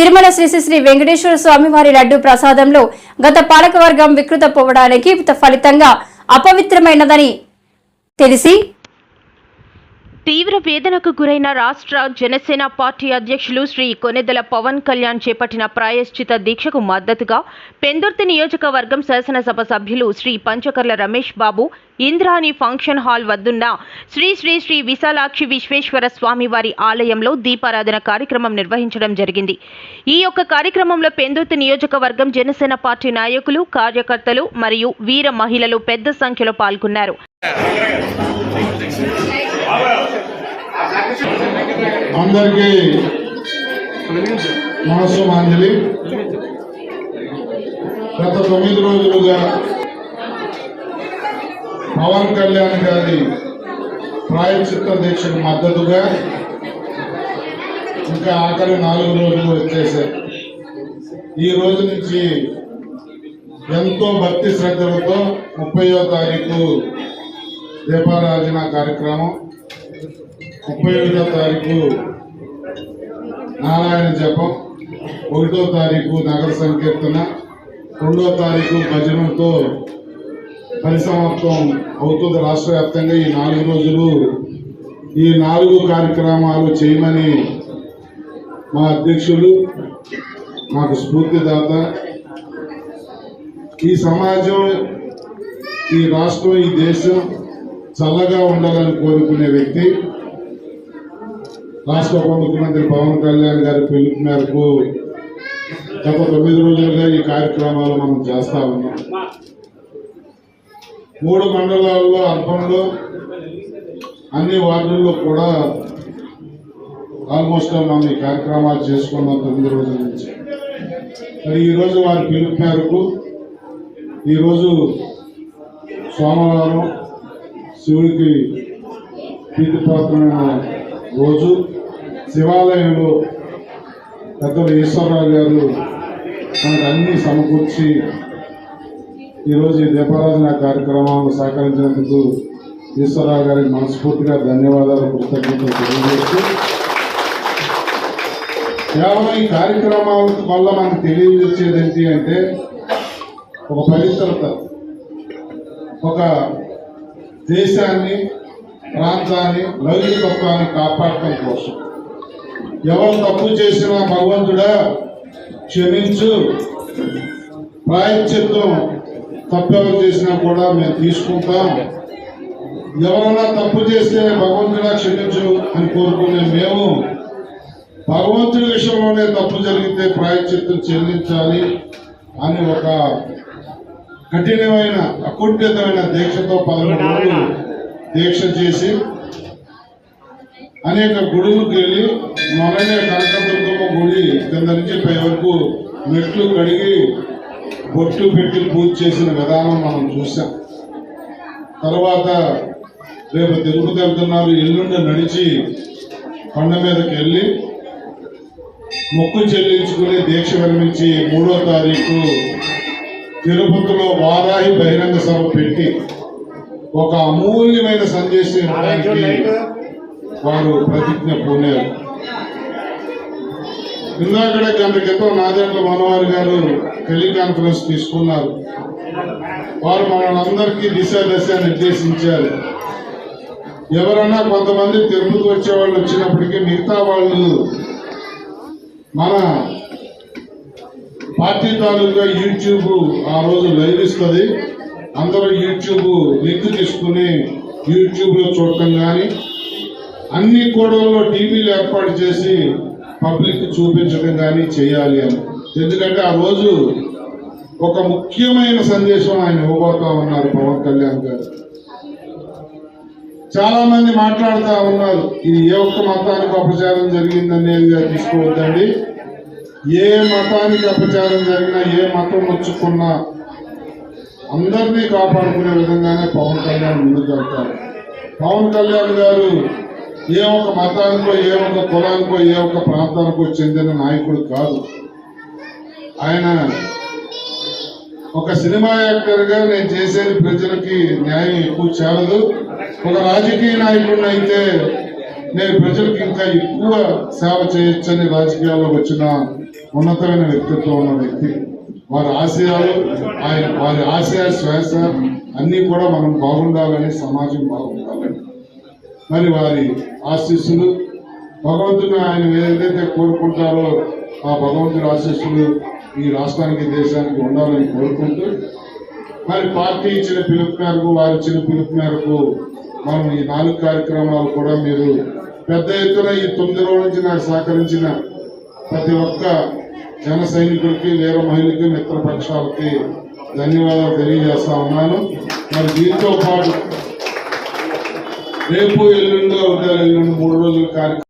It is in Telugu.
తిరుమల శ్రీ శ్రీ వెంకటేశ్వర స్వామివారి లడ్డు ప్రసాదంలో గత పాలకవర్గం వికృత పోవడానికి ఫలితంగా అపవిత్రమైనదని తెలిసి తీవ్ర వేదనకు గురైన రాష్ట్ర జనసేన పార్టీ అధ్యక్షులు శ్రీ కొనెదల పవన్ కళ్యాణ్ చేపట్టిన ప్రాయశ్చిత దీక్షకు మద్దతుగా పెందుర్తి నియోజకవర్గం శాసనసభ సభ్యులు శ్రీ పంచకర్ల రమేష్ బాబు ఇంద్రాణి ఫంక్షన్ హాల్ వద్దున్న శ్రీ శ్రీ శ్రీ విశాలాక్షి విశ్వేశ్వర స్వామి వారి ఆలయంలో దీపారాధన కార్యక్రమం నిర్వహించడం జరిగింది. ఈ యొక్క కార్యక్రమంలో పెందుర్తి నియోజకవర్గం జనసేన పార్టీ నాయకులు కార్యకర్తలు మరియు వీర మహిళలు పెద్ద సంఖ్యలో పాల్గొన్నారు. అందరికీ మనస్సు గత తొమ్మిది రోజులుగా పవన్ కళ్యాణ్ గారి ప్రాయచిత్త దీక్షకు మద్దతుగా ఇంకా ఆఖరి నాలుగు రోజులు వచ్చేసాయి ఈ రోజు నుంచి ఎంతో భక్తి శ్రద్ధలతో ముప్పయో తారీఖు దీపారాధన కార్యక్రమం. ముప్పై ఒకటో తారీఖు నారాయణ జపం ఒకటో తారీఖు నగర సంకీర్తన రెండో తారీఖు భజనతో పరిసమాప్తం అవుతుంది రాష్ట్ర వ్యాప్తంగా ఈ నాలుగు రోజులు. ఈ నాలుగు కార్యక్రమాలు చేయమని మా అధ్యక్షులు మాకు స్ఫూర్తిదాత. ఈ సమాజం ఈ రాష్ట్రం ఈ దేశం చల్లగా ఉండాలని కోరుకునే వ్యక్తి. రాష్ట్ర ఉప ముఖ్యమంత్రి పవన్ కళ్యాణ్ గారి పిలుపు మేరకు గత తొమ్మిది రోజులుగా ఈ కార్యక్రమాలు మనం చేస్తా ఉన్నాం. మూడు మండలాల్లో అర్బన్లో అన్ని వార్డుల్లో కూడా ఆల్మోస్ట్ మనం ఈ కార్యక్రమాలు చేసుకున్నాం తొమ్మిది రోజుల నుంచి. మరి ఈరోజు వారి పిలుపు మేరకు ఈరోజు సోమవారం శివుడికి ప్రీతిపాత్రమైన రోజు. శివాలయంలో పెద్దలు ఈశ్వరరావు గారు మనకు అన్ని సమకూర్చి ఈరోజు ఈ దీపారాధన కార్యక్రమాలను సహకరించినందుకు ఈశ్వరరావు గారికి మనస్ఫూర్తిగా ధన్యవాదాలు కృతజ్ఞతలు తెలియజేస్తూ కేవలం ఈ కార్యక్రమాల వల్ల మనకు తెలియజేసేది ఏంటి అంటే ఒక పవిత్రత ఒక దేశాన్ని ప్రాంతాన్ని లౌకికత్వాన్ని కాపాడటం కోసం. ఎవరు తప్పు చేసినా భగవంతుడా? క్షమించు. ప్రాయశ్చిత్తం తప్పెవరు చేసినా కూడా మేము తీసుకుంటాం. ఎవరైనా తప్పు చేస్తే భగవంతుడా క్షమించు అని కోరుకునే మేము. భగవంతుడి విషయంలోనే తప్పు జరిగితే ప్రాయశ్చిత్తం చెల్లించాలి అని ఒక కఠినమైన అకుంఠితమైన దీక్షతో పదకొండు రోజులు దీక్ష చేసి అనేక గుడులకు వెళ్ళి మొన్ననే కనకదుర్గమ్మ గుడి కింద నుంచి పై వరకు మెట్లు కడిగి బొట్టు పెట్టి పూజ చేసిన విధానం మనం చూసాం తర్వాత రేపు తిరుపతి వెళ్తున్నారు. ఎల్లుండి నడిచి కొండ మీదకి వెళ్ళి మొక్కు చెల్లించుకుని దీక్ష విరమించి మూడో తారీఖు తిరుపతిలో వారాహి బహిరంగ సభ పెట్టి ఒక అమూల్యమైన సందేశం వారు ప్రతిజ్ఞ పూనారు ఇందాకడ గంట క్రితం నాదేండ్ల మనవారి గారు టెలికాన్ఫరెన్స్ తీసుకున్నారు. వారు మనందరికీ దిశ దశ నిర్దేశించారు. ఎవరన్నా కొంతమంది తిరుపతి వచ్చే వాళ్ళు వచ్చినప్పటికీ మిగతా వాళ్ళు మన పార్టీ తాలూకా యూట్యూబ్ ఆ రోజు లైవ్ ఇస్తుంది. అందరూ యూట్యూబ్ లింక్ తీసుకుని యూట్యూబ్లో చూడటం కానీ అన్ని కూడల్లో టీవీలు ఏర్పాటు చేసి పబ్లిక్ చూపించడం కానీ చేయాలి అని. ఎందుకంటే ఆ రోజు ఒక ముఖ్యమైన సందేశం ఆయన ఇవ్వబోతా ఉన్నారు పవన్ కళ్యాణ్ గారు. చాలా మంది మాట్లాడుతూ ఉన్నారు ఇది ఏ ఒక్క మతానికి అపచారం జరిగిందనేది తీసుకోవద్దండి. ఏ మతానికి అపచారం జరిగినా ఏ మతం వచ్చుకున్నా అందరినీ కాపాడుకునే విధంగానే పవన్ కళ్యాణ్ ముందుకు వెళ్తారు. పవన్ కళ్యాణ్ గారు ఏ ఒక్క మతానికో ఏ ఒక కులానికో ఏ ఒక్క ప్రాంతానికో చెందిన నాయకుడు కాదు. ఆయన ఒక సినిమా యాక్టర్గా నేను చేసేది ప్రజలకి న్యాయం ఎక్కువ చాలదు ఒక రాజకీయ నాయకుడిని అయితే నేను ప్రజలకు ఇంకా ఎక్కువ సేవ చేయొచ్చని రాజకీయాల్లో వచ్చిన ఉన్నతమైన వ్యక్తిత్వం ఉన్న వ్యక్తి. వారి ఆశయాలు ఆయన వారి ఆశయ శ్వాస అన్నీ కూడా మనం బాగుండాలని సమాజం బాగుండాలని మరి వారి ఆశీస్సులు భగవంతుని ఆయన ఏదైతే కోరుకుంటారో ఆ భగవంతుడి ఆశీస్సులు ఈ రాష్ట్రానికి దేశానికి ఉండాలని కోరుకుంటూ మరి పార్టీ ఇచ్చిన పిలుపు మేరకు వారు ఇచ్చిన పిలుపు మేరకు మనం ఈ నాలుగు కార్యక్రమాలు కూడా మీరు పెద్ద ఎత్తున ఈ తొమ్మిది రోజుల నుంచి నాకు సహకరించిన ప్రతి ఒక్క జన సైనికులకి వీర మహిళకి మిత్రపక్షాలకి ధన్యవాదాలు తెలియజేస్తా ఉన్నాను. మరి దీంతో పాటు రేపు ఎల్లుండో ఉదయం ఎల్లుండి మూడు రోజుల కార్యక్రమం